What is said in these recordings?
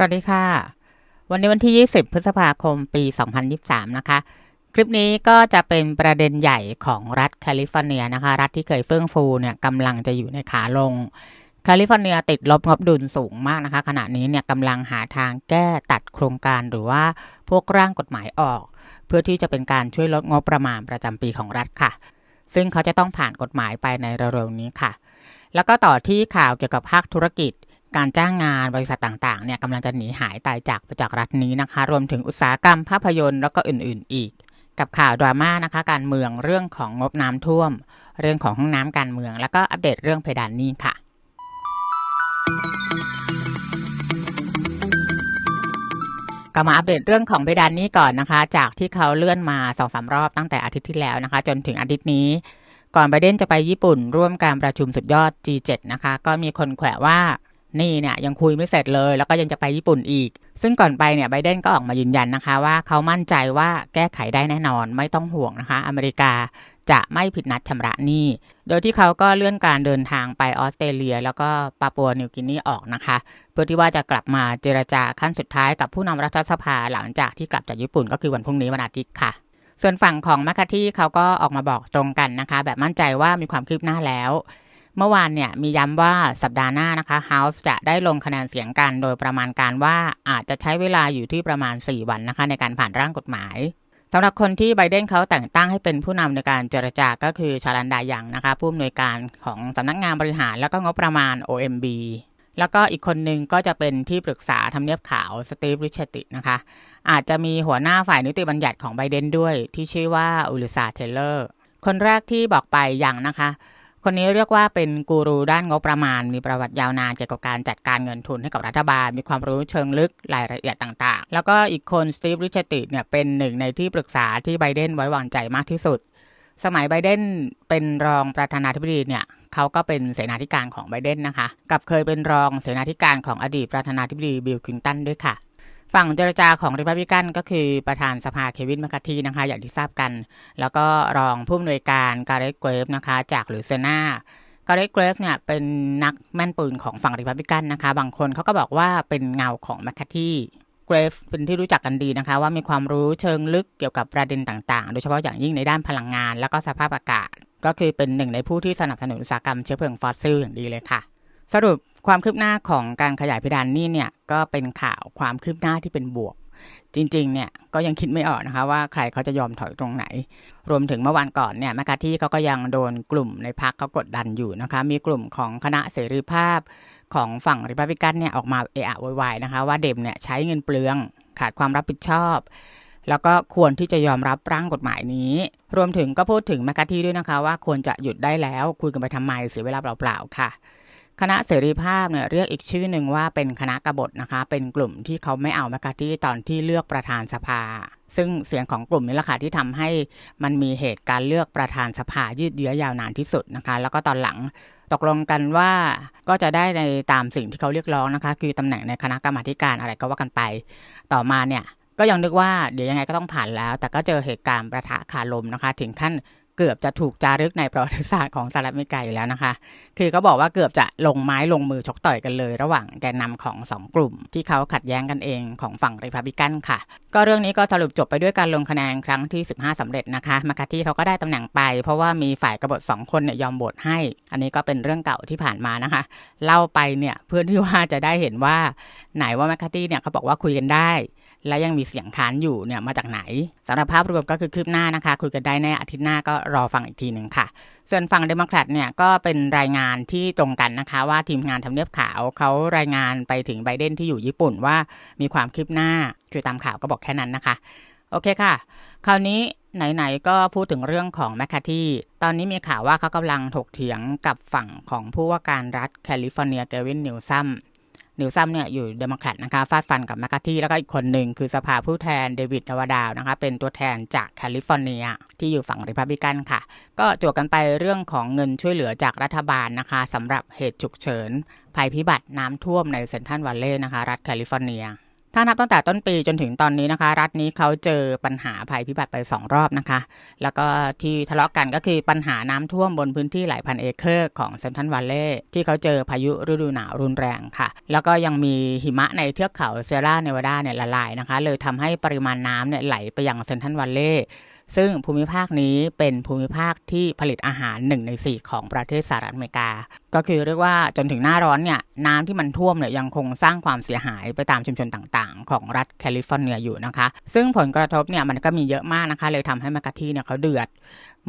สวัสดีค่ะ วันนี้วันที่ 20 พฤษภาคม ปี 2023 นะคะ คลิปนี้ก็จะเป็นประเด็นใหญ่ของรัฐแคลิฟอร์เนียนะคะ รัฐที่เคยเฟื่องฟูเนี่ยกำลังจะอยู่ในขาลง แคลิฟอร์เนียติดลบงบดุลสูงมากนะคะ ขณะนี้เนี่ยกำลังหาทางแก้ตัดโครงการหรือว่าพวกร่างกฎหมายออก เพื่อที่จะเป็นการช่วยลดงบประมาณประจำปีของรัฐค่ะ ซึ่งเขาจะต้องผ่านกฎหมายไปในเร็วๆนี้ค่ะ แล้วก็ต่อที่ข่าวเกี่ยวกับภาคธุรกิจ การจ้างงานบริษัทต่างๆเนี่ยกำลังจะหนีหายตายจากไปจากรัฐนี้นะคะ รวมถึงอุตสาหกรรมภาพยนตร์แล้วก็อื่นๆอีก กับข่าวดราม่านะคะ การเมืองเรื่องของงบน้ำท่วม เรื่องของห้องน้ำการเมือง แล้วก็อัปเดตเรื่องเพดานนี้ค่ะก็มาอัปเดตเรื่องของเพดานนี้ก่อนนะคะ จากที่เขาเลื่อนมาสองสารอบตั้งแต่อาทิตย์ที่แล้วนะคะ จนถึงอาทิตย์นี้ ก่อนไบเดนจะไปญี่ปุ่นร่วมการประชุมสุดยอด G7 นะคะ ก็มีคนแขวะว่า นี่เนี่ยยังคุยไม่เสร็จเลย แล้วก็ยังจะไปญี่ปุ่นอีก ซึ่งก่อนไปเนี่ยไบเดนก็ออกมายืนยันนะคะ ว่าเขามั่นใจว่าแก้ไขได้แน่นอนไม่ต้องห่วงนะคะ อเมริกาจะไม่ผิดนัดชำระหนี้ โดยที่เขาก็เลื่อนการเดินทางไปออสเตรเลีย แล้วก็ปาปัวนิวกินีออกนะคะ เพื่อที่ว่าจะกลับมาเจรจาขั้นสุดท้ายกับผู้นำรัฐสภาหลังจากที่กลับจากญี่ปุ่นก็คือวันพรุ่งนี้วันอาทิตย์ค่ะ ส่วนฝั่งของมคคาที่เขาก็ออกมาบอกตรงกันนะคะ แบบมั่นใจว่ามีความคืบหน้าแล้ว เมื่อวานเนี่ยมีย้ำว่าสัปดาห์หน้านะคะ House จะได้ลงคะแนนเสียงกันโดยประมาณการว่าอาจจะใช้เวลาอยู่ที่ประมาณ 4 วันนะคะในการผ่านร่างกฎหมายสำหรับคนที่ไบเดนเขาแต่งตั้งให้เป็นผู้นำในการเจรจาก็คือชาลันดายังนะคะผู้อำนวยการของสำนักงานบริหารแล้วก็งบประมาณ OMB แล้วก็อีกคนหนึ่งก็จะเป็นที่ปรึกษาทำเนียบขาวสตีฟริชตินะคะ อาจจะมีหัวหน้าฝ่ายนิติบัญญัติของไบเดนด้วยที่ชื่อว่าอุลิซาเทเลอร์ คนแรกที่บอกไปยังนะคะ คนนี้เรียกว่าเป็นกูรูด้านงบประมาณ มีประวัติยาวนานเกี่ยวกับการจัดการเงินทุนให้กับรัฐบาล มีความรู้เชิงลึกรายละเอียดต่างๆ แล้วก็อีกคนสตีฟริชติเนี่ยเป็นหนึ่งในที่ปรึกษาที่ไบเดนไว้วางใจมากที่สุด สมัยไบเดนเป็นรองประธานาธิบดีเนี่ยเขาก็เป็นเสนาธิการของไบเดนนะคะ กับเคยเป็นรองเสนาธิการของอดีตประธานาธิบดีบิลคลินตันด้วยค่ะ ฝั่งเจรจาของริพับลิกันก็คือประธานสภาเควินแมคคาทีนะคะ อย่างที่ทราบกัน แล้วก็รองผู้อำนวยการการเรตเกรฟนะคะ จากหรือเซนาการเรตเกรฟเนี่ยเป็นนักแม่นปืนของฝั่งริพับลิกันนะคะ บางคนเขาก็บอกว่าเป็นเงาของแมคคาทีเกรฟเป็นที่รู้จักกันดีนะคะ ว่ามีความรู้เชิงลึกเกี่ยวกับประเด็นต่างๆ โดยเฉพาะอย่างยิ่งในด้านพลังงาน แล้วก็สภาพอากาศ ก็คือเป็นหนึ่งในผู้ที่สนับสนุนอุตสาหกรรมเชื้อเพลิงฟอสซิลอย่างดีเลยค่ะ สรุป ความคืบหน้าของการขยายเพดานนี้เนี่ยก็เป็นข่าวความคืบหน้าที่เป็นบวก จริงๆเนี่ยก็ยังคิดไม่ออกนะคะว่าใครเขาจะยอมถอยตรงไหน รวมถึงเมื่อวานก่อนเนี่ยแมคคาที่เขาก็ยังโดนกลุ่มในพรรคเขากดดันอยู่นะคะมีกลุ่มของคณะเสรีภาพของฝั่งริพับลิกันเนี่ยออกมาเอะอะโวยวายนะคะว่าเดมเนี่ยใช้เงินเปลืองขาดความรับผิดชอบแล้วก็ควรที่จะยอมรับร่างกฎหมายนี้ รวมถึงก็พูดถึงแมคคาที่ด้วยนะคะว่าควรจะหยุดได้แล้วคุยกันไปทำไมเสียเวลาเปล่าๆค่ะ คณะเสรีภาพเนี่ยเรียกอีกชื่อหนึ่งว่าเป็นคณะกบฏนะคะ เป็นกลุ่มที่เขาไม่เอาแมคคาที่ตอนที่เลือกประธานสภา ซึ่งเสียงของกลุ่มนี้แหละค่ะที่ทำให้มันมีเหตุการเลือกประธานสภายืดเยื้อยาวนานที่สุดนะคะ แล้วก็ตอนหลังตกลงกันว่าก็จะได้ในตามสิ่งที่เขาเรียกร้องนะคะ คือตำแหน่งในคณะกรรมาการอะไรก็ว่ากันไป ต่อมาเนี่ยก็ยังนึกว่าเดี๋ยวยังไงก็ต้องผ่านแล้ว แต่ก็เจอเหตุการณ์ประทะขาลมนะคะ ถึงขั้น เกือบจะถูกจารึกในประวัติศาสตร์ของสหรัฐอเมริกาอยู่แล้วนะคะ คือก็บอกว่าเกือบจะลงไม้ลงมือชกต่อยกันเลย ระหว่างแกนนำของสองกลุ่ม ที่เขาขัดแย้งกันเองของฝั่งริพับลิกันค่ะ ก็เรื่องนี้ก็สรุปจบไปด้วยการลงคะแนนครั้งที่ 15สำเร็จนะคะมาคาที่เขาก็ได้ตำแหน่งไป เพราะว่ามีฝ่ายกบฏ2คนเนี่ยยอมโหวตให้ อันนี้ก็เป็นเรื่องเก่าที่ผ่านมานะคะ เล่าไปเนี่ยเพื่อที่ว่าจะได้เห็นว่าไหนว่ามคคาที่เนี่ยเขาบอกว่าคุยกันได้ และยังมีเสียงค้านอยู่เนี่ยมาจากไหนสำหรับภาพรวมก็คือคืบหน้านะคะ คุยกันได้ในอาทิตย์หน้าก็รอฟังอีกทีหนึ่งค่ะ ส่วนฝั่งเดโมแครตเนี่ยก็เป็นรายงานที่ตรงกันนะคะ ว่าทีมงานทำเนียบขาวเขารายงานไปถึงไบเดนที่อยู่ญี่ปุ่นว่ามีความคืบหน้าคือตามข่าวก็บอกแค่นั้นนะคะ โอเคค่ะ คราวนี้ไหนๆก็พูดถึงเรื่องของแมคคาที่ตอนนี้มีข่าวว่าเขากำลังถกเถียงกับฝั่งของผู้ว่าการรัฐแคลิฟอร์เนียเกวินนิวซัม นิวซัมเนี่ยอยู่เดโมแครตนะคะฟาดฟันกับแมคคาที่แล้วก็อีกคนหนึ่งคือสภาผู้แทนเดวิดนวดาวนะคะเป็นตัวแทนจากแคลิฟอร์เนีย ที่อยู่ฝั่งริพับลิกันค่ะ ก็จวกกันไปเรื่องของเงินช่วยเหลือจากรัฐบาลนะคะสำหรับเหตุฉุกเฉิน ภัยพิบัติน้ำท่วมในเซนทันวัลเลย์นะคะ รัฐแคลิฟอร์เนีย ถ้านับตั้งแต่ต้นปีจนถึงตอนนี้นะคะ รัฐนี้เขาเจอปัญหาภัยพิบัติไป 2 รอบนะคะ แล้วก็ที่ทะเลาะกันก็คือปัญหาน้ำท่วมบนพื้นที่หลายพันเอเคอร์ของเซนทันวัลเล่ที่เขาเจอพายุฤดูหนาวรุนแรงค่ะ แล้วก็ยังมีหิมะในเทือกเขาเซราเนวาดาเนี่ยละลายนะคะ เลยทำให้ปริมาณน้ำเนี่ยไหลไปยังเซนทันวัลเล่ ซึ่งภูมิภาคนี้เป็นภูมิภาคที่ผลิตอาหาร 1 ใน 4 ของประเทศสหรัฐอเมริกา ก็คือเรียกว่าจนถึงหน้าร้อนเนี่ยน้ำที่มันท่วมเนี่ยยังคงสร้างความเสียหายไปตามชุมชนต่างๆ ของรัฐแคลิฟอร์เนียอยู่นะคะ ซึ่งผลกระทบเนี่ยมันก็มีเยอะมากนะคะ เลยทำให้แมคคาที่เนี่ยเขาเดือด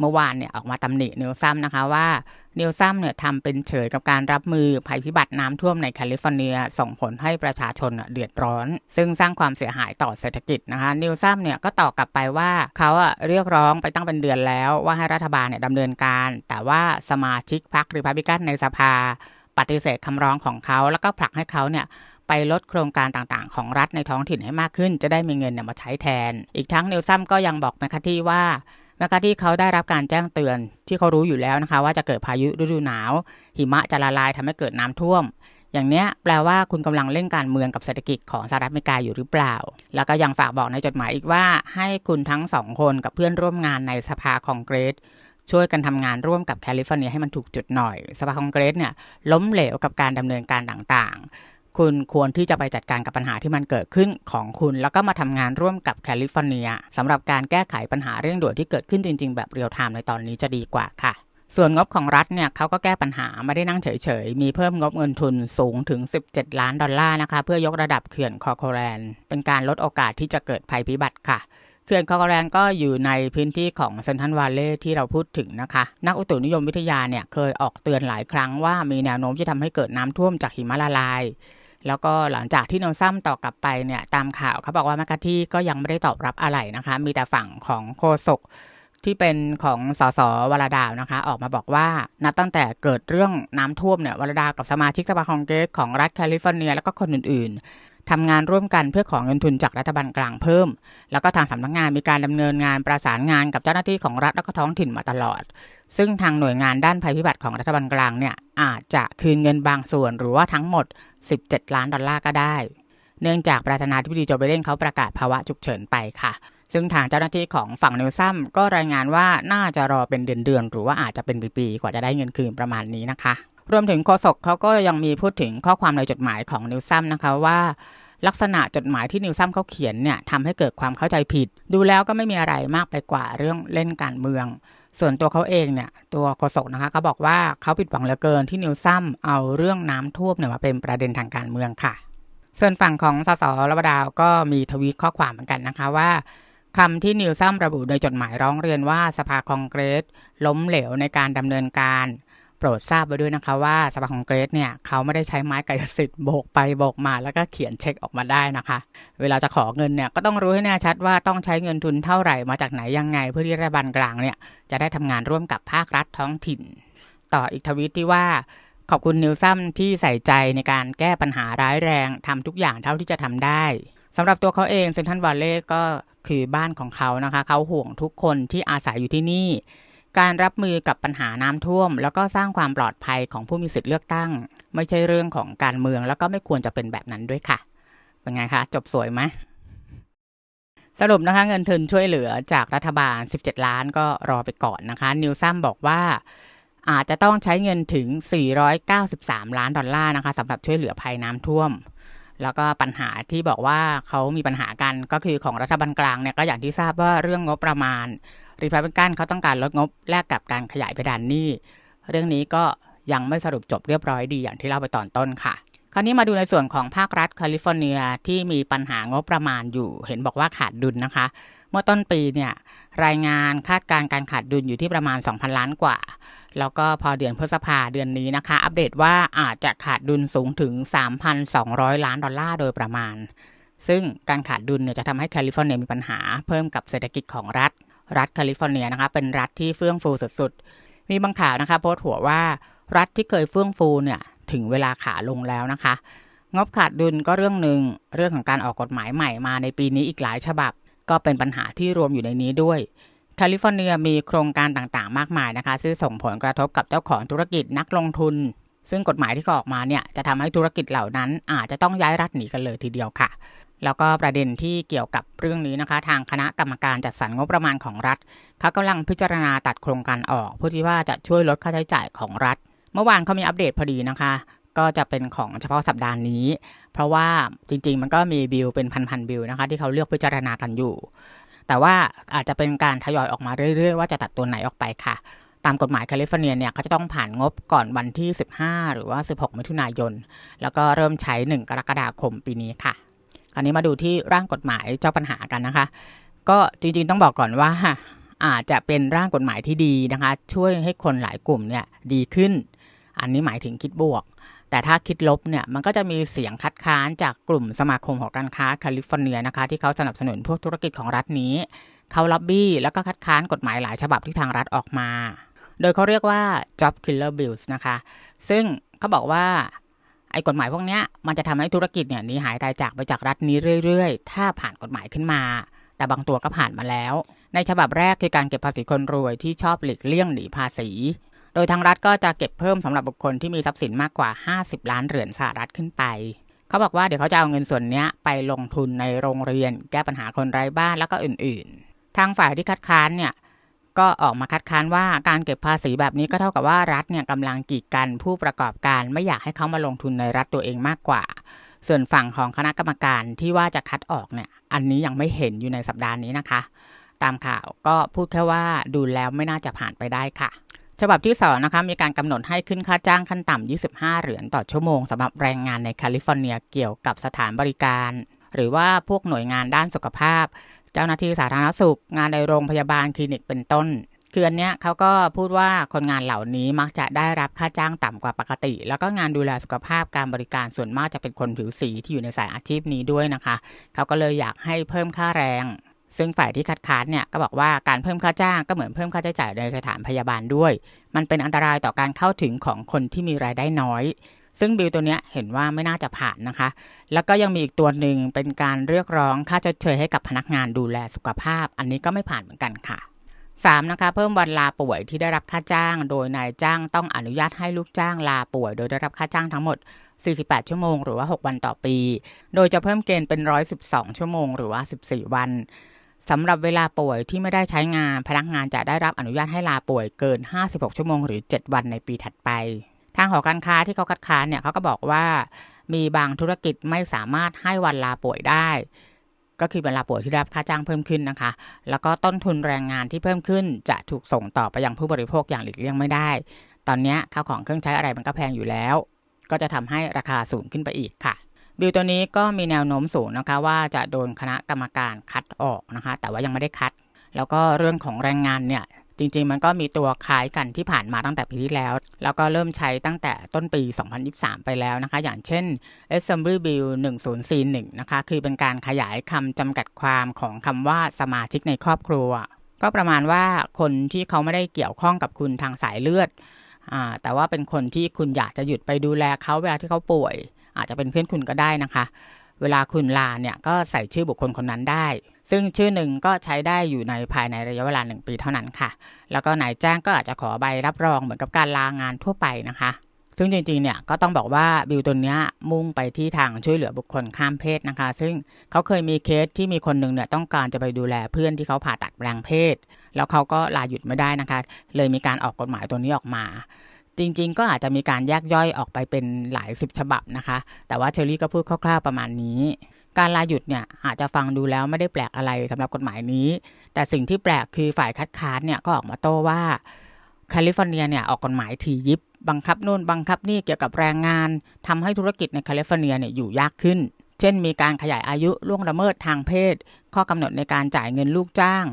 เมื่อวานเนี่ยออกมาตำหนินิวซัมนะคะว่านิวซัมเนี่ยทำเป็นเฉยกับการรับมือภัยพิบัติน้ำท่วมในแคลิฟอร์เนีย ส่งผลให้ประชาชนเดือดร้อน ซึ่งสร้างความเสียหายต่อเศรษฐกิจนะคะนิวซัมเนี่ยก็ตอบกลับไปว่าเขาอะเรียกร้องไปตั้งเป็นเดือนแล้วว่าให้รัฐบาลเนี่ยดำเนินการ แต่ว่าสมาชิกพรรคริพับลิกันในสภา ปฏิเสธคำร้องของเขา แล้วก็ผลักให้เขาเนี่ยไปลดโครงการต่างๆ ของรัฐในท้องถิ่นให้มากขึ้น จะได้มีเงินเนี่ยมาใช้แทน อีกทั้งนิวซัมก็ยังบอกแมคคาที่ว่า แมคคาที่เขาได้รับการแจ้งเตือนที่เขารู้อยู่แล้วนะคะ ว่าจะเกิดพายุฤดูหนาว หิมะจะละลายทำให้เกิดน้ำท่วม อย่างเนี้ยแปลว่าคุณกำลังเล่นการเมืองกับเศรษฐกิจของสหรัฐอเมริกาอยู่หรือเปล่า แล้วก็ยังฝากบอกในจดหมายอีกว่า ให้คุณทั้งสองคนกับเพื่อนร่วมงานในสภาคองเกรสช่วยกันทำงานร่วมกับแคลิฟอร์เนียให้มันถูกจุดหน่อย สภาคองเกรสเนี่ยล้มเหลวกับการดำเนินการต่างๆ คุณควรที่จะไปจัดการกับปัญหาที่มันเกิดขึ้นของคุณ แล้วก็มาทำงานร่วมกับแคลิฟอร์เนียสำหรับการแก้ไขปัญหาเร่งด่วนที่เกิดขึ้นจริง ๆ แบบเรียลไทม์ในตอนนี้จะดีกว่าค่ะส่วนงบของรัฐเนี่ยเขาก็แก้ปัญหาไม่ได้นั่งเฉยๆ มีเพิ่มงบเงินทุนสูงถึง 17 ล้านดอลลาร์นะคะ เพื่อยกระดับเขื่อนคอโคแรนเป็นการลดโอกาสที่จะเกิดภัยพิบัติค่ะ เขื่อนคอโคแรนก็อยู่ในพื้นที่ของเซนทันวาเล่ที่เราพูดถึงนะคะ นักอุตุนิยมวิทยาเนี่ยเคยออกเตือนหลายครั้งว่ามีแนวโน้มที่ทำให้เกิดน้ำท่วมจากหิมะละลาย แล้วก็หลังจากที่โนซัมตอกลับไปเนี่ยตามข่าวเขาบอกว่าแมคคาที่ก็ยังไม่ได้ตอบรับอะไรนะคะ มีแต่ฝั่งของโคศกที่เป็นของสสวลาดาวนะคะ ออกมาบอกว่านับตั้งแต่เกิดเรื่องน้ำท่วมเนี่ยวลาดาวกับสมาชิกสภาคองเกรสของรัฐแคลิฟอร์เนีย แล้วก็คนอื่นๆ ทำงานร่วมกันเพื่อขอเงินทุนจากรัฐบาลกลางเพิ่ม แล้วก็ทางสำนักงงานมีการดำเนินงานประสานงานกับเจ้าหน้าที่ของรัฐและก็ท้องถิ่นมาตลอด ซึ่งทางหน่วยงานด้านภัยพิบัติของรัฐบาลกลางเนี่ยอาจจะคืนเงินบางส่วนหรือว่าทั้งหมด 17 ล้านดอลลาร์ก็ได้ เนื่องจากประธานาธิบดีโจไบเดนเขาประกาศภาวะฉุกเฉินไปค่ะซึ่งทางเจ้าหน้าที่ของฝั่งนิวซัมก็รายงานว่าน่าจะรอเป็นเดือนๆหรือว่าอาจจะเป็นปีๆกว่าจะได้เงินคืนประมาณนี้นะคะ รวมถึงโฆษกเขาก็ยังมีพูดถึงข้อความในจดหมายของนิวซัมนะคะว่าลักษณะจดหมายที่นิวซัมเขาเขียนเนี่ยทำให้เกิดความเข้าใจผิด ดูแล้วก็ไม่มีอะไรมากไปกว่าเรื่องเล่นการเมือง ส่วนตัวเขาเองเนี่ยตัวโฆษกนะคะเขาบอกว่าเขาผิดหวังเหลือเกินที่นิวซัมเอาเรื่องน้ำท่วมเนี่ยมาเป็นประเด็นทางการเมืองค่ะ ส่วนฝั่งของสสรบดาวก็มีทวีตข้อความเหมือนกันนะคะว่าคำที่นิวซัมระบุในจดหมายร้องเรียนว่าสภาคองเกรสล้มเหลวในการดำเนินการ โปรดทราบไว้ด้วยนะคะว่าสภาคองเกรสเนี่ยเขาไม่ได้ใช้ไม้กายสิทธิ์โบกไปโบกมาแล้วก็เขียนเช็คออกมาได้นะคะ เวลาจะขอเงินเนี่ยก็ต้องรู้ให้แน่ชัดว่าต้องใช้เงินทุนเท่าไหร่มาจากไหนยังไง เพื่อที่รัฐบาลกลางเนี่ยจะได้ทำงานร่วมกับภาครัฐท้องถิ่น ต่ออีกทวีตที่ว่าขอบคุณนิวซัมที่ใส่ใจในการแก้ปัญหาร้ายแรงทำทุกอย่างเท่าที่จะทำได้สำหรับตัวเขาเองเซนทันวาเล่ก็คือบ้านของเขานะคะ เขาห่วงทุกคนที่อาศัยอยู่ที่นี่ การรับมือกับปัญหาน้ำท่วม แล้วก็สร้างความปลอดภัยของผู้มีสิทธิ์เลือกตั้ง ไม่ใช่เรื่องของการเมือง แล้วก็ไม่ควรจะเป็นแบบนั้นด้วยค่ะ เป็นไงคะ จบสวยไหมสรุปนะคะเงินทุนช่วยเหลือจากรัฐบาล 17 ล้านก็รอไปก่อนนะคะ นิวซัมบอกว่าอาจจะต้องใช้เงินถึง 493 ล้านดอลลาร์นะคะสำหรับช่วยเหลือภัยน้ำท่วม แล้วก็ปัญหาที่บอกว่าเขามีปัญหากันก็คือของรัฐบาลกลางเนี่ยก็อย่างที่ทราบว่าเรื่องงบประมาณ รีพับลิกันเขาต้องการลดงบแลกกับการขยายเพดานหนี้ เรื่องนี้ก็ยังไม่สรุปจบเรียบร้อยดีอย่างที่เล่าไปตอนต้นค่ะ คราวนี้มาดูในส่วนของภาครัฐแคลิฟอร์เนียที่มีปัญหางบประมาณอยู่ เห็นบอกว่าขาดดุลนะคะ เมื่อต้นปีเนี่ยรายงานคาดการการขาดดุลอยู่ที่ประมาณ 2,000 ล้านกว่า แล้วก็พอเดือนพฤษภาเดือนนี้นะคะ อัปเดตว่าอาจจะขาดดุลสูงถึง 3,200 ล้านดอลลาร์โดยประมาณซึ่งการขาดดุลเนี่ยจะทำให้แคลิฟอร์เนียมีปัญหาเพิ่มกับเศรษฐกิจของรัฐ รัฐแคลิฟอร์เนียนะคะเป็นรัฐที่เฟื่องฟูสุดๆ มีบางข่าวนะคะโพสต์หัวว่ารัฐที่เคยเฟื่องฟูเนี่ยถึงเวลาขาลงแล้วนะคะ งบขาดดุลก็เรื่องหนึ่งเรื่องของการออกกฎหมายใหม่มาในปีนี้อีกหลายฉบับ ก็เป็นปัญหาที่รวมอยู่ในนี้ด้วยแคลิฟอร์เนียมีโครงการต่างๆ มากมายนะคะซึ่งส่งผลกระทบกับเจ้าของธุรกิจนักลงทุน ซึ่งกฎหมายที่ออกมาเนี่ยจะทำให้ธุรกิจเหล่านั้นอาจจะต้องย้ายรัฐหนีกันเลยทีเดียวค่ะ แล้วก็ประเด็นที่เกี่ยวกับเรื่องนี้นะคะ ทางคณะกรรมการจัดสรรงบประมาณของรัฐเขากำลังพิจารณาตัดโครงการออก เพื่อที่ว่าจะช่วยลดค่าใช้จ่ายของรัฐ เมื่อวานเขามีอัปเดตพอดีนะคะ ก็จะเป็นของเฉพาะสัปดาห์นี้ เพราะว่าจริงๆ มันก็มีบิลเป็นพันๆบิลนะคะ ที่เขาเลือกพิจารณากันอยู่ แต่ว่าอาจจะเป็นการทยอยออกมาเรื่อยๆ ว่าจะตัดตัวไหนออกไปค่ะตามกฎหมายแคลิฟอร์เนียเนี่ยเขาจะต้องผ่านงบก่อนวันที่ 15 หรือว่า 16 มิถุนายน แล้วก็เริ่มใช้ 1 กรกฎาคมปีนี้ค่ะ คราวนี้มาดูที่ร่างกฎหมายเจ้าปัญหากันนะคะ ก็จริงๆต้องบอกก่อนว่าอาจจะเป็นร่างกฎหมายที่ดีนะคะ ช่วยให้คนหลายกลุ่มเนี่ยดีขึ้น อันนี้หมายถึงคิดบวก แต่ถ้าคิดลบเนี่ยมันก็จะมีเสียงคัดค้านจากกลุ่มสมาคมหอการค้าแคลิฟอร์เนียนะคะที่เขาสนับสนุนพวกธุรกิจของรัฐนี้เขาล็อบบี้แล้วก็คัดค้านกฎหมายหลายฉบับที่ทางรัฐออกมา โดยเขาเรียกว่า job killer bills นะคะ ซึ่งเขาบอกว่า ไอ้กฎหมายพวกนี้มันจะทำให้ธุรกิจเนี่ยหนีหายตายจากไปจากรัฐนี้เรื่อยๆ ถ้าผ่านกฎหมายขึ้นมา แต่บางตัวก็ผ่านมาแล้ว ในฉบับแรกคือการเก็บภาษีคนรวยที่ชอบหลีกเลี่ยงหนีภาษี โดยทางรัฐก็จะเก็บเพิ่มสำหรับบุคคลที่มีทรัพย์สินมากกว่า 50 ล้านเหรียญสหรัฐขึ้นไป เขาบอกว่าเดี๋ยวเขาจะเอาเงินส่วนนี้ไปลงทุนในโรงเรียน แก้ปัญหาคนไร้บ้านแล้วก็อื่นๆ ทางฝ่ายที่คัดค้านเนี่ย ก็ออกมาคัดค้านว่าการเก็บภาษีแบบนี้ก็เท่ากับว่ารัฐเนี่ยกำลังกีดกันผู้ประกอบการไม่อยากให้เขามาลงทุนในรัฐตัวเองมากกว่า ส่วนฝั่งของคณะกรรมการที่ว่าจะคัดออกเนี่ยอันนี้ยังไม่เห็นอยู่ในสัปดาห์นี้นะคะ ตามข่าวก็พูดแค่ว่าดูแล้วไม่น่าจะผ่านไปได้ค่ะฉบับที่2นะคะมีการกำหนดให้ขึ้นค่าจ้างขั้นต่ำ 25 เหรียญต่อชั่วโมงสำหรับแรงงานในแคลิฟอร์เนียเกี่ยวกับสถานบริการ หรือว่าพวกหน่วยงานด้านสุขภาพ เจ้าหน้าที่สาธารณสุข งานในโรงพยาบาลคลินิกเป็นต้นคืออันเนี้ยเขาก็พูดว่าคนงานเหล่านี้มักจะได้รับค่าจ้างต่ำกว่าปกติ แล้วก็งานดูแลสุขภาพการบริการส่วนมากจะเป็นคนผิวสีที่อยู่ในสายอาชีพนี้ด้วยนะคะ เขาก็เลยอยากให้เพิ่มค่าแรง ซึ่งฝ่ายที่คัดค้านเนี่ยก็บอกว่าการเพิ่มค่าจ้างก็เหมือนเพิ่มค่าใช้จ่ายในสถานพยาบาลด้วย มันเป็นอันตรายต่อการเข้าถึงของคนที่มีรายได้น้อย ซึ่งบิลตัวนี้เห็นว่าไม่น่าจะผ่านนะคะ แล้วก็ยังมีอีกตัวหนึ่งเป็นการเรียกร้องค่าชดเชยให้กับพนักงานดูแลสุขภาพ อันนี้ก็ไม่ผ่านเหมือนกันค่ะ 3. นะคะเพิ่มวันลาป่วยที่ได้รับค่าจ้าง โดยนายจ้างต้องอนุญาตให้ลูกจ้างลาป่วย โดยได้รับค่าจ้างทั้งหมด 48 ชั่วโมง หรือว่า 6 วันต่อปี โดยจะเพิ่มเกณฑ์เป็น 112 ชั่วโมง หรือว่า 14 วันสำหรับเวลาป่วยที่ไม่ได้ใช้งาน พนักงานจะได้รับอนุญาตให้ลาป่วยเกิน 56 ชั่วโมง หรือ 7 วันในปีถัดไปางหอการค้าที่เขาคัดค้านเนี่ยเขาก็บอกว่ามีบางธุรกิจไม่สามารถให้วันลาป่วยได้ ก็คือเวลาป่วยที่รับค่าจ้างเพิ่มขึ้นนะคะ แล้วก็ต้นทุนแรงงานที่เพิ่มขึ้นจะถูกส่งต่อไปยังผู้บริโภคอย่างหลีกเลี่ยงไม่ได้ ตอนนี้ข้าวของเครื่องใช้อะไรมันก็แพงอยู่แล้ว ก็จะทำให้ราคาสูงขึ้นไปอีกค่ะบิลตัวนี้ก็มีแนวโน้มสูงนะคะว่าจะโดนคณะกรรมการคัดออกนะคะ แต่ว่ายังไม่ได้คัด แล้วก็เรื่องของแรงงานเนี่ย จริง ๆ มันก็มีตัวคล้ายกันที่ผ่านมาตั้งแต่ปีที่แล้ว แล้วก็เริ่มใช้ตั้งแต่ต้นปี 2023 ไปแล้วนะคะ อย่างเช่น Assembly Bill 1041 นะคะ คือเป็นการขยายคำจำกัดความของคำว่าสมาชิกในครอบครัว ก็ประมาณว่าคนที่เขาไม่ได้เกี่ยวข้องกับคุณทางสายเลือดอแต่ว่าเป็นคนที่คุณอยากจะหยุดไปดูแลเขาเวลาที่เขาป่วย อาจจะเป็นเพื่อนคุณก็ได้นะคะ เวลาคุณลาเนี่ยก็ใส่ชื่อบุคคลคนนั้นได้ ซึ่งชื่อหนึ่งก็ใช้ได้อยู่ในภายในระยะเวลาหนึ่งปีเท่านั้นค่ะ แล้วก็นายจ้างก็อาจจะขอใบรับรองเหมือนกับการลางานทั่วไปนะคะ ซึ่งจริงๆเนี่ยก็ต้องบอกว่าบิลตัวนี้มุ่งไปที่ทางช่วยเหลือบุคคลข้ามเพศนะคะ ซึ่งเขาเคยมีเคสที่มีคนหนึ่งเนี่ยต้องการจะไปดูแลเพื่อนที่เขาผ่าตัดแปลงเพศ แล้วเขาก็ลาหยุดไม่ได้นะคะ เลยมีการออกกฎหมายตัวนี้ออกมาจริงๆ ก็อาจจะมีการแยกย่อยออกไปเป็นหลายสิบฉบับนะคะ แต่ว่าเชอรี่ก็พูดคร่าวๆประมาณนี้ การลาหยุดเนี่ยอาจจะฟังดูแล้วไม่ได้แปลกอะไรสำหรับกฎหมายนี้ แต่สิ่งที่แปลกคือฝ่ายคัดค้านเนี่ยก็ออกมาโต้ว่าแคลิฟอร์เนียเนี่ยออกกฎหมายทียิบ บังคับนู่นบังคับนี่เกี่ยวกับแรงงานทำให้ธุรกิจในแคลิฟอร์เนียเนี่ยอยู่ยากขึ้น เช่น มีการขยายอายุล่วงละเมิดทางเพศ ข้อกำหนดในการจ่ายเงินลูกจ้าง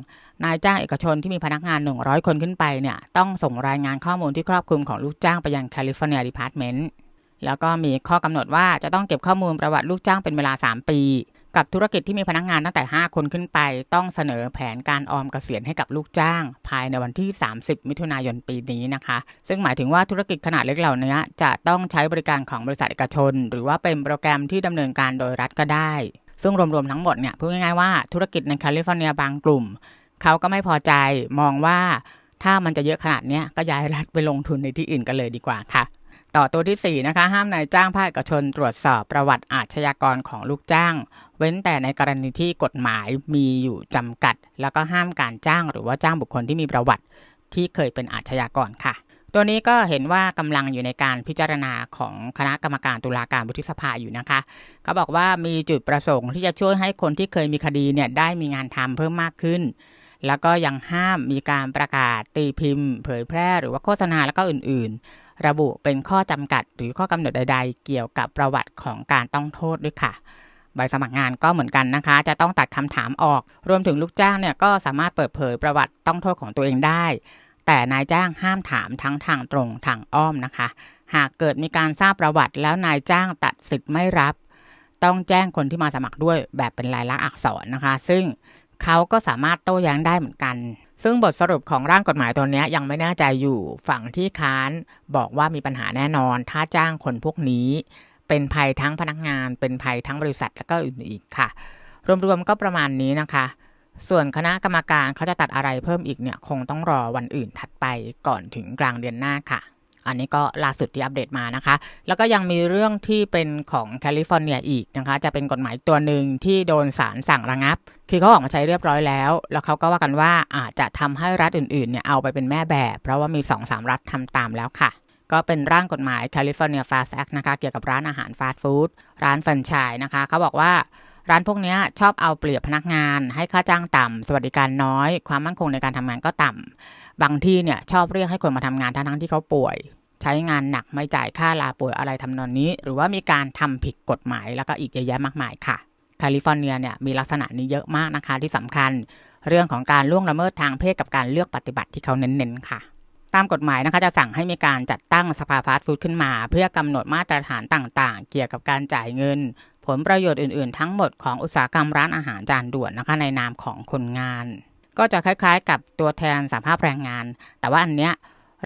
นายจ้างเอกชนที่มีพนักงาน 100 คนขึ้นไปเนี่ยต้องส่งรายงานข้อมูลที่ครอบคลุมของลูกจ้างไปยังแคลิฟอร์เนียดีพาร์ตเมนต์ แล้วก็มีข้อกำหนดว่าจะต้องเก็บข้อมูลประวัติลูกจ้างเป็นเวลา 3 ปี กับธุรกิจที่มีพนักงานตั้งแต่ 5 คนขึ้นไป ต้องเสนอแผนการออมเกษียณให้กับลูกจ้าง ภายในวันที่ 30 มิถุนายนปีนี้นะคะ ซึ่งหมายถึงว่าธุรกิจขนาดเล็กเหล่านี้จะต้องใช้บริการของบริษัทเอกชน หรือว่าเป็นโปรแกรมที่ดำเนินการโดยรัฐก็ได้ ซึ่งรวมๆทั้งหมดเนี่ยพูดง่ายๆว่าธุรกิจในแคลิฟอร์เนียบางกลุ่มเขาก็ไม่พอใจมองว่าถ้ามันจะเยอะขนาดนี้ก็ย้ายรัฐไปลงทุนในที่อื่นกันเลยดีกว่าค่ะ ต่อตัวที่ 4 นะคะ ห้ามนายจ้างภาคเอกชนตรวจสอบประวัติอาชญากรของลูกจ้าง เว้นแต่ในกรณีที่กฎหมายมีอยู่จำกัด แล้วก็ห้ามการจ้างหรือว่าจ้างบุคคลที่มีประวัติที่เคยเป็นอาชญากรค่ะ ตัวนี้ก็เห็นว่ากำลังอยู่ในการพิจารณาของคณะกรรมการตุลาการวุฒิสภาอยู่นะคะเขาบอกว่ามีจุดประสงค์ที่จะช่วยให้คนที่เคยมีคดีเนี่ยได้มีงานทำเพิ่มมากขึ้นแล้วก็ยังห้ามมีการประกาศตีพิมพ์ เผยแพร่หรือว่าโฆษณาแล้วก็อื่น ระบุเป็นข้อจำกัดหรือข้อกำหนดใด ๆ เกี่ยวกับประวัติของการต้องโทษด้วยค่ะ ใบสมัครงานก็เหมือนกันนะคะ จะต้องตัดคำถามออก รวมถึงลูกจ้างเนี่ยก็สามารถเปิดเผยประวัติต้องโทษของตัวเองได้ แต่นายจ้างห้ามถามทั้งทางตรงทางอ้อมนะคะ หากเกิดมีการทราบประวัติแล้วนายจ้างตัดสิทธิ์ไม่รับ ต้องแจ้งคนที่มาสมัครด้วยแบบเป็นลายลักษณ์อักษรนะคะ ซึ่งเขาก็สามารถโต้แย้งได้เหมือนกัน ซึ่งบทสรุปของร่างกฎหมายตัวนี้ยังไม่แน่ใจอยู่ฝั่งที่ค้านบอกว่ามีปัญหาแน่นอน ถ้าจ้างคนพวกนี้ เป็นภัยทั้งพนักงาน เป็นภัยทั้งบริษัทแล้วก็อื่นอีกค่ะ รวมๆก็ประมาณนี้นะคะ ส่วนคณะกรรมการเขาจะตัดอะไรเพิ่มอีกเนี่ยคงต้องรอวันอื่นถัดไปก่อนถึงกลางเดือนหน้าค่ะ อันนี้ก็ล่าสุดที่อัปเดตมานะคะ แล้วก็ยังมีเรื่องที่เป็นของแคลิฟอร์เนียอีกนะคะ จะเป็นกฎหมายตัวหนึ่งที่โดนศาลสั่งระงับ คือเขาออกมาใช้เรียบร้อยแล้ว แล้วเขาก็ว่ากันว่าอาจจะทำให้รัฐอื่นๆเนี่ยเอาไปเป็นแม่แบบ เพราะว่ามี2อสรัฐทำตามแล้วค่ะก็เป็นร่างกฎหมาย California Fast Act นะคะ เกี่ยวกับร้านอาหารฟาสต์ฟู้ดร้านแฟรนไชส์นะคะ เขาบอกว่าร้านพวกนี้ชอบเอาเปรียบพนักงาน ให้ค่าจ้างต่ำ สวัสดิการน้อย ความมั่นคงในการทำงานก็ต่ำ บางที่เนี่ยชอบเรียกให้คนมาทำงานทั้งที่เขาป่วย ใช้งานหนักไม่จ่ายค่าลาป่วยอะไรทำนองนี้ หรือว่ามีการทำผิดกฎหมายแล้วก็อีกเยอะแยะมากมายค่ะแคลิฟอร์เนียเนี่ยมีลักษณะนี้เยอะมากนะคะที่สำคัญ เรื่องของการล่วงละเมิดทางเพศกับการเลือกปฏิบัติที่เขาเน้นๆค่ะตามกฎหมายนะคะจะสั่งให้มีการจัดตั้งสภาฟาสต์ฟู้ดขึ้นมา เพื่อกำหนดมาตรฐานต่างๆ เกี่ยวกับการจ่ายเงิน ผลประโยชน์อื่นๆ ทั้งหมดของอุตสาหกรรมร้านอาหารจานด่วนนะคะในนามของคนงาน ก็จะคล้ายๆ กับตัวแทนสาภาพแรงงาน แต่ว่าอันเนี้ย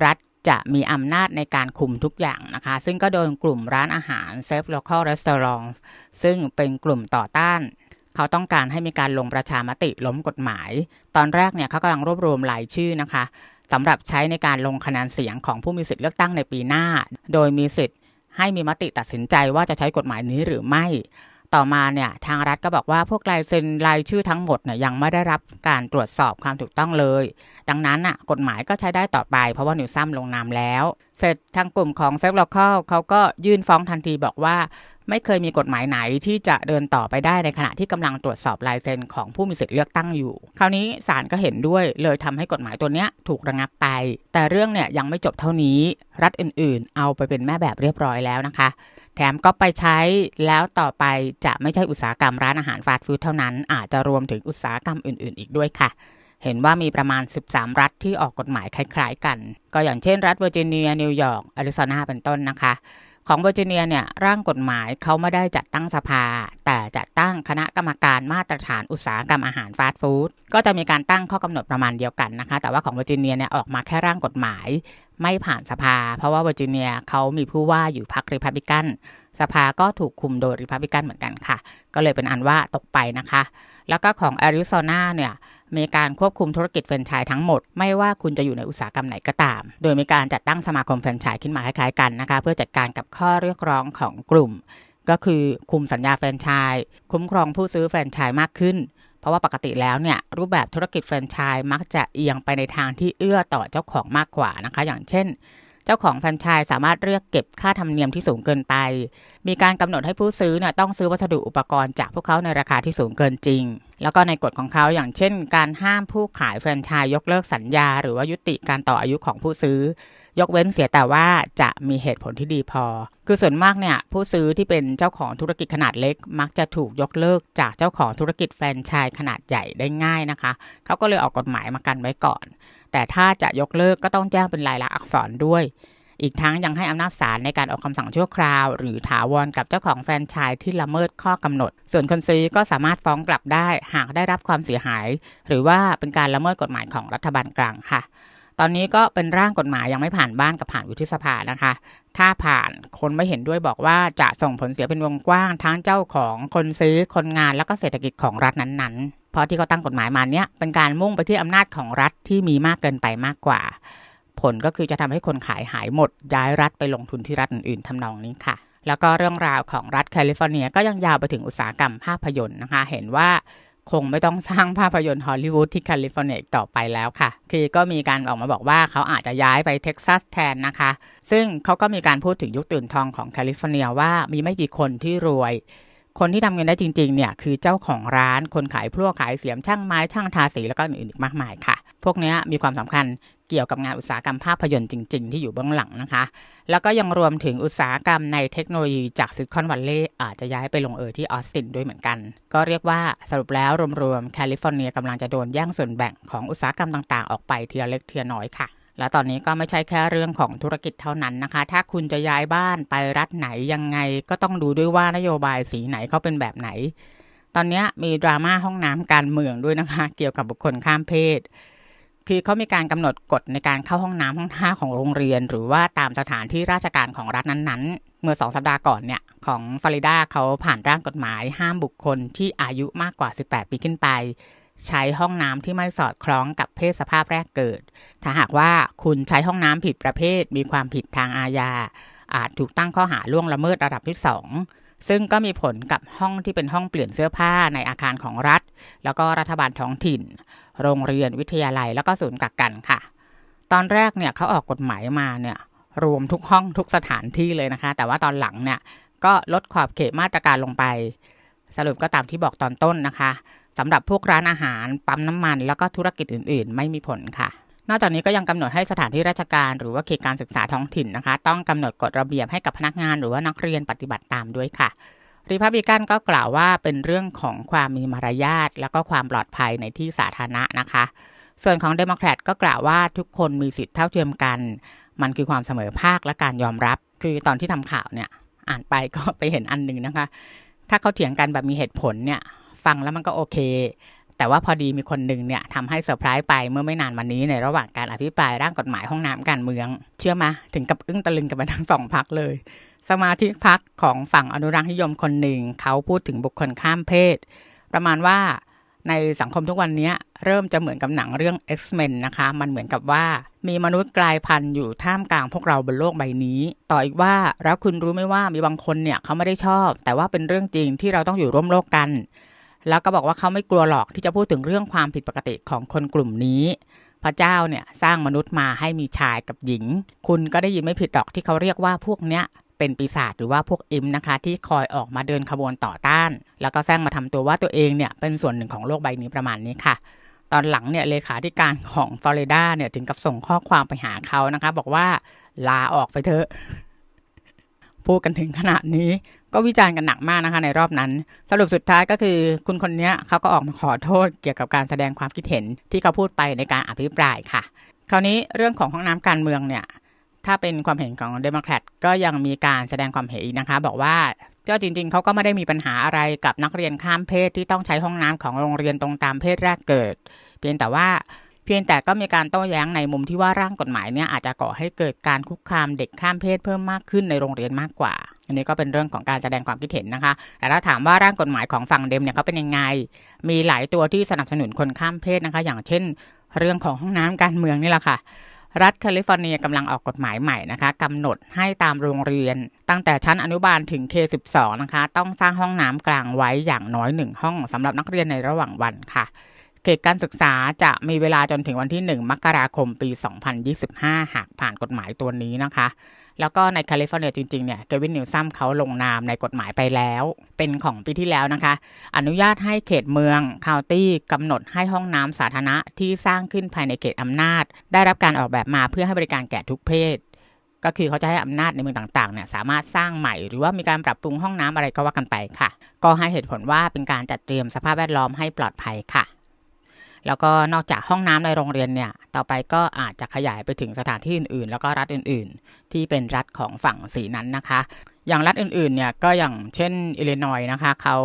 รัฐ จะมีอำนาจในการคุมทุกอย่างนะคะ ซึ่งก็โดนกลุ่มร้านอาหาร Safe Local Restaurant ซึ่งเป็นกลุ่มต่อต้าน เขาต้องการให้มีการลงประชามติล้มกฎหมาย ตอนแรกเนี่ยเขากำลังรวบรวมรายชื่อนะคะสำหรับใช้ในการลงคะแนนเสียงของผู้มีสิทธิ์เลือกตั้งในปีหน้า โดยมีสิทธิ์ให้มีมติตัดสินใจว่าจะใช้กฎหมายนี้หรือไม่ ต่อมาเนี่ยทางรัฐก็บอกว่าพวกลายเซ็นรายชื่อทั้งหมดเนี่ยยังไม่ได้รับการตรวจสอบความถูกต้องเลย ดังนั้นอะกฎหมายก็ใช้ได้ต่อไป เพราะว่านิวซัมลงนามแล้ว เสร็จทางกลุ่มของเซฟล็อกเขาก็ยื่นฟ้องทันทีบอกว่าไม่เคยมีกฎหมายไหนที่จะเดินต่อไปได้ในขณะที่กำลังตรวจสอบลายเซ็นของผู้มีสิทธิ์เลือกตั้งอยู่ คราวนี้ศาลก็เห็นด้วยเลยทำให้กฎหมายตัวเนี้ยถูกระงับไป แต่เรื่องเนี่ยยังไม่จบเท่านี้ รัฐอื่นๆ เอาไปเป็นแม่แบบเรียบร้อยแล้วนะคะ แถมก็ไปใช้แล้วต่อไปจะไม่ใช่อุตสาหกรรมร้านอาหารฟาสต์ฟู้ดเท่านั้น อาจจะรวมถึงอุตสาหกรรมอื่น ๆ อีกด้วยค่ะ เห็นว่ามีประมาณ 13 รัฐที่ออกกฎหมายคล้าย ๆ กัน ก็อย่างเช่น รัฐเวอร์จิเนียนิวยอร์กแอริโซนาเป็นต้นนะคะ ของเวอร์จิเนียเนี่ยร่างกฎหมายเขาไม่ได้จัดตั้งสภา แต่จัดตั้งคณะกรรมการมาตรฐานอุตสาหกรรมอาหารฟาสต์ฟู้ดก็จะมีการตั้งข้อกำหนดประมาณเดียวกันนะคะ แต่ว่าของเวอร์จิเนียเนี่ยออกมาแค่ร่างกฎหมาย ไม่ผ่านสภา เพราะว่าเวอร์จิเนียเขามีผู้ว่าอยู่พรรคริพับลิกันสภาก็ถูกคุมโดยริพับลิกันเหมือนกันค่ะ ก็เลยเป็นอันว่าตกไปนะคะ แล้วก็ของแอริโซนาเนี่ย มีการควบคุมธุรกิจแฟรนไชส์ทั้งหมด ไม่ว่าคุณจะอยู่ในอุตสาหกรรมไหนก็ตาม โดยมีการจัดตั้งสมาคมแฟรนไชส์ขึ้นมาคล้ายๆกันนะคะเพื่อจัดการกับข้อเรียกร้องของกลุ่ม ก็คือคุมสัญญาแฟรนไชส์คุ้มครองผู้ซื้อแฟรนไชส์มากขึ้นเพราะว่าปกติแล้วเนี่ยรูปแบบธุรกิจแฟรนไชส์มักจะเอียงไปในทางที่เอื้อต่อเจ้าของมากกว่านะคะ อย่างเช่น เจ้าของแฟรนไชส์สามารถเรียกเก็บค่าธรรมเนียมที่สูงเกินไป มีการกำหนดให้ผู้ซื้อเนี่ยต้องซื้อวัสดุอุปกรณ์จากพวกเขาในราคาที่สูงเกินจริง แล้วก็ในกฎของเขาอย่างเช่น การห้ามผู้ขายแฟรนไชส์ยกเลิกสัญญา หรือว่ายุติการต่ออายุของผู้ซื้อ ยกเว้นเสียแต่ว่าจะมีเหตุผลที่ดีพอ คือส่วนมากเนี่ยผู้ซื้อที่เป็นเจ้าของธุรกิจขนาดเล็ก มักจะถูกยกเลิกจากเจ้าของธุรกิจแฟรนไชส์ขนาดใหญ่ได้ง่ายนะคะ เขาก็เลยออกกฎหมายมากันไว้ก่อน แต่ถ้าจะยกเลิกก็ต้องแจ้งเป็นลายลักษณ์อักษรด้วย อีกทั้งยังให้อำนาจศาลในการออกคำสั่งชั่วคราว หรือถาวรกับเจ้าของแฟรนไชส์ที่ละเมิดข้อกำหนด ส่วนคนซื้อก็สามารถฟ้องกลับได้หากได้รับความเสียหาย หรือว่าเป็นการละเมิดกฎหมายของรัฐบาลกลางค่ะตอนนี้ก็เป็นร่างกฎหมายยังไม่ผ่านบ้านกับผ่านวุฒิสภานะคะ ถ้าผ่านคนไม่เห็นด้วยบอกว่าจะส่งผลเสียเป็นวงกว้างทั้งเจ้าของคนซื้อคนงานแล้วก็เศรษฐกิจของรัฐนั้นๆ เพราะที่เขาตั้งกฎหมายมาเนี้ยเป็นการมุ่งไปที่อำนาจของรัฐที่มีมากเกินไปมากกว่า ผลก็คือจะทำให้คนขายหายหมด ย้ายรัฐไปลงทุนที่รัฐอื่นๆทำนองนี้ค่ะ แล้วก็เรื่องราวของรัฐแคลิฟอร์เนียก็ยังยาวไปถึงอุตสาหกรรมภาพยนตร์นะคะ เห็นว่าคงไม่ต้องสร้างภาพยนตร์ฮอลลีวูดที่แคลิฟอร์เนียต่อไปแล้วค่ะ คือก็มีการออกมาบอกว่าเขาอาจจะย้ายไปเท็กซัสแทนนะคะ ซึ่งเขาก็มีการพูดถึงยุคตื่นทองของแคลิฟอร์เนียว่ามีไม่กี่คนที่รวย คนที่ทำเงินได้จริงๆเนี่ยคือเจ้าของร้านคนขายพลวขายเสียมช่างไม้ช่างทาสีแล้วก็อื่นๆอีกมากมายค่ะ พวกนี้มีความสำคัญเกี่ยวกับงานอุตสาหกรรมภาพยนตร์จริง ๆ ที่อยู่เบื้องหลังนะคะ แล้วก็ยังรวมถึงอุตสาหกรรมในเทคโนโลยีจากซิลิคอนวัลเลย์อาจจะย้ายไปลงเอยที่ออสตินด้วยเหมือนกัน ก็เรียกว่าสรุปแล้วรวมๆแคลิฟอร์เนียกำลังจะโดนแย่งส่วนแบ่งของอุตสาหกรรมต่างๆ ออกไปทีละเล็กทีละน้อยค่ะ แล้วตอนนี้ก็ไม่ใช่แค่เรื่องของธุรกิจเท่านั้นนะคะ ถ้าคุณจะย้ายบ้านไปรัฐไหนยังไงก็ต้องดูด้วยว่านโยบายสีไหนเขาเป็นแบบไหน ตอนนี้มีดราม่าห้องน้ำการเมืองด้วยนะคะ เกี่ยวกับบุคคลข้ามเพศ คือเขามีการกำหนดกฎในการเข้าห้องน้ำห้องท่าของโรงเรียน หรือว่าตามสถานที่ราชการของรัฐนั้นๆ เมื่อสองสัปดาห์ก่อนเนี่ยของฟลอริดาเขาผ่านร่างกฎหมายห้ามบุคคลที่อายุมากกว่า 18 ปีขึ้นไป ใช้ห้องน้ำที่ไม่สอดคล้องกับเพศสภาพแรกเกิด ถ้าหากว่าคุณใช้ห้องน้ำผิดประเภท มีความผิดทางอาญา อาจถูกตั้งข้อหาล่วงละเมิดระดับที่2ซึ่งก็มีผลกับห้องที่เป็นห้องเปลี่ยนเสื้อผ้าในอาคารของรัฐ แล้วก็รัฐบาลท้องถิ่น โรงเรียนวิทยาลัยแล้วก็ศูนย์กักกันค่ะ ตอนแรกเนี่ยเขาออกกฎหมายมาเนี่ยรวมทุกห้องทุกสถานที่เลยนะคะ แต่ว่าตอนหลังเนี่ยก็ลดขอบเขตมาตรการลงไป สรุปก็ตามที่บอกตอนต้นนะคะ สำหรับพวกร้านอาหาร ปั๊มน้ำมัน แล้วก็ธุรกิจอื่น ๆ ไม่มีผลค่ะ นอกจากนี้ก็ยังกำหนดให้สถานที่ราชการ หรือว่าเขตการศึกษาท้องถิ่นนะคะ ต้องกำหนดกฎระเบียบให้กับพนักงาน หรือว่านักเรียนปฏิบัติตามด้วยค่ะริพับลิกันก็กล่าวว่าเป็นเรื่องของความมีมารยาทแล้วก็ความปลอดภัยในที่สาธารณะนะคะ ส่วนของเดโมแครตก็กล่าวว่าทุกคนมีสิทธิ์เท่าเทียมกัน มันคือความเสมอภาคและการยอมรับ คือตอนที่ทำข่าวเนี่ย อ่านไปก็ไปเห็นอันหนึ่งนะคะ ถ้าเขาเถียงกันแบบมีเหตุผลเนี่ย ฟังแล้วมันก็โอเค แต่ว่าพอดีมีคนหนึ่งเนี่ยทำให้เซอร์ไพรส์ไปเมื่อไม่นานมานี้ในระหว่างการอภิปรายร่างกฎหมายห้องน้ำการเมือง เชื่อมาถึงกับอึ้งตะลึงกันทั้งสองพักเลย สมาชิกพักของฝั่งอนุรักษ์นิยมคนหนึ่งเขาพูดถึงบุคคลข้ามเพศ ประมาณว่าในสังคมทุกวันนี้เริ่มจะเหมือนกับหนังเรื่อง X-Men นะคะ มันเหมือนกับว่า มีมนุษย์กลายพันธุ์อยู่ท่ามกลางพวกเราบนโลกใบนี้ ต่ออีกว่าแล้วคุณรู้ไหมว่ามีบางคนเนี่ยเขาไม่ได้ชอบ แต่ว่าเป็นเรื่องจริงที่เราต้องอยู่ร่วมโลกกัน แล้วก็บอกว่าเขาไม่กลัวหรอกที่จะพูดถึงเรื่องความผิดปกติของคนกลุ่มนี้ พระเจ้าเนี่ยสร้างมนุษย์มาให้มีชายกับหญิง คุณก็ได้ยินไม่ผิดหรอกที่เขาเรียกว่าพวกเนี้ยเป็นปีศาจหรือว่าพวกอิมนะคะ ที่คอยออกมาเดินขบวนต่อต้าน แล้วก็แซงมาทำตัวว่าตัวเองเนี่ยเป็นส่วนหนึ่งของโลกใบนี้ประมาณนี้ค่ะ ตอนหลังเนี่ยเลขาธิการของฟลอริดาเนี่ยถึงกับส่งข้อความไปหาเขานะคะ บอกว่าลาออกไปเถอะ พูดกันถึงขนาดนี้ ก็วิจารณ์กันหนักมากนะคะในรอบนั้น สรุปสุดท้ายก็คือ คุณคนนี้เขาก็ออกมาขอโทษเกี่ยวกับการแสดงความคิดเห็นที่เขาพูดไปในการอภิปรายค่ะ คราวนี้เรื่องของห้องน้ำการเมืองเนี่ยถ้าเป็นความเห็นของเดโมแครตก็ยังมีการแสดงความเห็นอีกนะคะ บอกว่าก็จริง ๆเขาก็ไม่ได้มีปัญหาอะไรกับนักเรียนข้ามเพศที่ต้องใช้ห้องน้ำของโรงเรียนตรงตามเพศแรกเกิด เพียงแต่ว่า เพียงแต่ก็มีการโต้แย้งในมุมที่ว่าร่างกฎหมายเนี่ยอาจจะก่อให้เกิดการคุกคามเด็กข้ามเพศเพิ่มมากขึ้นในโรงเรียนมากกว่า อันนี้ก็เป็นเรื่องของการแสดงความคิดเห็นนะคะ แต่ถ้าถามว่าร่างกฎหมายของฝั่งเดมเนี่ยเขาเป็นยังไง มีหลายตัวที่สนับสนุนคนข้ามเพศนะคะ อย่างเช่น เรื่องของห้องน้ำการเมืองนี่แหละค่ะรัฐแคลิฟอร์เนียกำลังออกกฎหมายใหม่นะคะกำหนดให้ตามโรงเรียน ตั้งแต่ชั้นอนุบาลถึง K12 นะคะ ต้องสร้างห้องน้ำกลางไว้อย่างน้อยหนึ่งห้องสำหรับนักเรียนในระหว่างวันค่ะ เขตการศึกษาจะมีเวลาจนถึงวันที่ 1 มกราคมปี 2025 หากผ่านกฎหมายตัวนี้นะคะ แล้วก็ในแคลิฟอร์เนียจริงๆ เนี่ยเกวินนิวซัมเขาลงนามในกฎหมายไปแล้ว เป็นของปีที่แล้วนะคะ อนุญาตให้เขตเมืองคาวตี้กำหนดให้ห้องน้ำสาธารณะที่สร้างขึ้นภายในเขตอำนาจ ได้รับการออกแบบมาเพื่อให้บริการแก่ทุกเพศก็คือเขาจะให้อำนาจในเมืองต่างๆเนี่ยสามารถสร้างใหม่หรือว่ามีการปรับปรุงห้องน้ำอะไรก็ว่ากันไปค่ะ ก็ให้เหตุผลว่าเป็นการจัดเตรียมสภาพแวดล้อมให้ปลอดภัยค่ะ แล้วก็นอกจากห้องน้ำในโรงเรียนเนี่ย ต่อไปก็อาจจะขยายไปถึงสถานที่อื่นๆ แล้วก็รัฐอื่นๆ ที่เป็นรัฐของฝั่งสีนั้นนะคะ อย่างรัฐอื่นๆ เนี่ยก็อย่างเช่นอิลลินอยนะคะเขา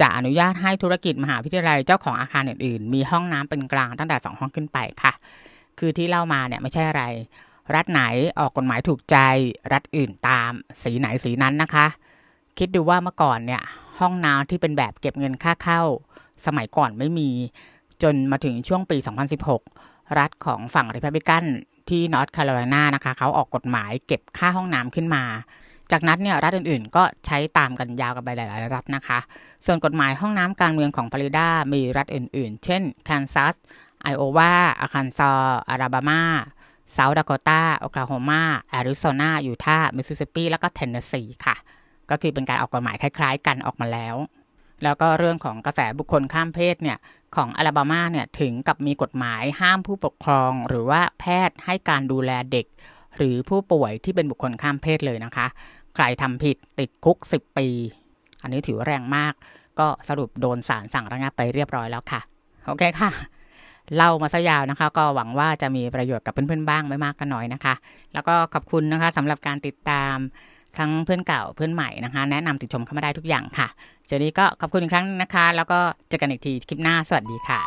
จะอนุญาตให้ธุรกิจมหาวิทยาลัยเจ้าของอาคารอื่นๆ มีห้องน้ำเป็นกลางตั้งแต่ 2 ห้องขึ้นไปค่ะ คือที่เล่ามาเนี่ยไม่ใช่อะไร รัฐไหนออกกฎหมายถูกใจ รัฐอื่นตาม สีไหนสีนั้นนะคะ คิดดูว่าเมื่อก่อนเนี่ยห้องน้ำที่เป็นแบบเก็บเงินค่าเข้า สมัยก่อนไม่มี จนมาถึงช่วงปี 2016 รัฐของฝั่งริพับลิกันที่นอร์ทแคโรไลนานะคะเขาออกกฎหมายเก็บค่าห้องน้ำขึ้นมา จากนั้นเนี่ยรัฐอื่นๆ ก็ใช้ตามกันยาวกันไปหลายๆรัฐนะคะ ส่วนกฎหมายห้องน้ำการเมืองของฟลอริดา มีรัฐอื่นๆ เช่นแคนซัส ไอโอวาอาคันซออาราบามาเซาท์ดาโกตาโอคลาโฮมาแอริโซนายูทาห์มิสซิสซิปปี แล้วก็เทนเนสซีค่ะ ก็คือเป็นการออกกฎหมายคล้าย ๆ กันออกมาแล้ว แล้วก็เรื่องของกระแสบุคคลข้ามเพศเนี่ยของอลาบามาเนี่ยถึงกับมีกฎหมายห้ามผู้ปกครองหรือว่าแพทย์ให้การดูแลเด็ก หรือผู้ป่วยที่เป็นบุคคลข้ามเพศเลยนะคะ ใครทำผิดติดคุก 10 ปี อันนี้ถือแรงมาก ก็สรุปโดนศาลสั่งระงับไปเรียบร้อยแล้วค่ะ โอเคค่ะ เล่ามาซะยาวนะคะ ก็หวังว่าจะมีประโยชน์กับเพื่อนๆบ้างไม่มากก็น้อยนะคะ แล้วก็ขอบคุณนะคะสำหรับการติดตาม ทั้งเพื่อนเก่าเพื่อนใหม่นะคะ แนะนำติดชมเข้ามาได้ทุกอย่างค่ะเจอนี้ก็ขอบคุณอีกครั้งนึงนะคะ แล้วก็เจอกันอีกทีคลิปหน้าสวัสดีค่ะ